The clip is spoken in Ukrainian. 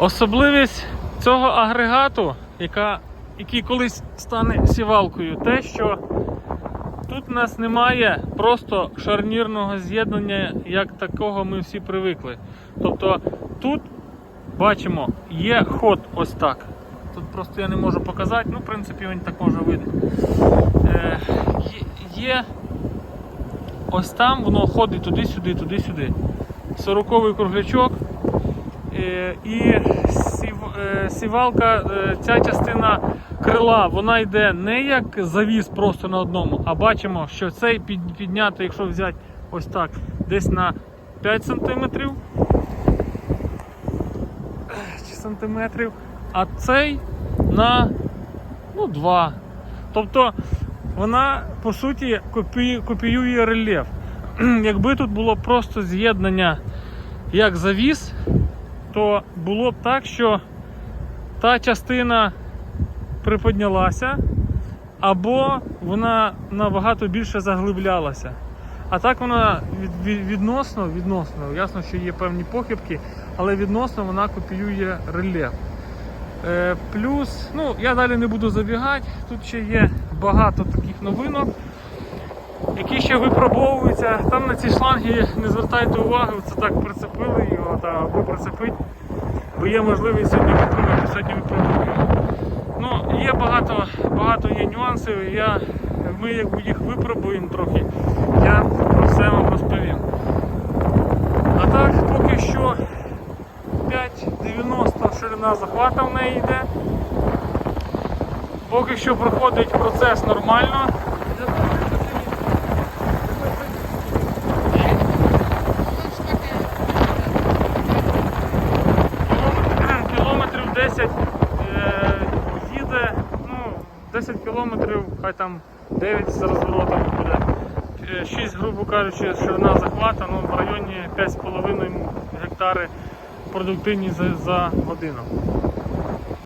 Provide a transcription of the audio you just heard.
Особливість цього агрегату, яка, який колись стане сівалкою, те, що тут у нас немає просто шарнірного з'єднання, як такого ми всі привикли. Тобто тут бачимо, є ход ось так. Тут просто я не можу показати, ну, в принципі, він так може видно. Е, є ось там, воно ходить туди-сюди, туди-сюди. Сороковий круглячок. Е, і е, сівалка, е, ця частина крила, вона йде не як завіс просто на одному, а бачимо, що цей під, підняти, якщо взяти ось так, десь на 5 см чи сантиметрів, а цей на ну, 2. Тобто вона по суті копі, копіює рельєф. Якби тут було просто з'єднання як завіс, то було б так, що та частина приподнялася, або вона набагато більше заглиблялася. А так вона від, від- відносно, відносно, ясно, що є певні похибки, але відносно вона копіює рельєф. Е, плюс, ну я далі не буду забігати, тут ще є багато таких новинок, які ще випробовуються. Там на ці шланги не звертайте уваги, це так прицепили та або прицепить, бо є можливість сьогодні сьогодні випробуємо. Ну, є багато, багато є нюансів. Я, ми як їх випробуємо трохи, я про все вам розповім. А так, поки що 5,90 ширина захвата в неї йде. Поки що проходить процес нормально. Кілометрів- Кілометрів 10 е, їде, ну, 10 кілометрів, хай там 9 з розворотом буде. 6, грубо кажучи, ширина захвата, ну, в районі 5,5 гектари продуктивні за годину.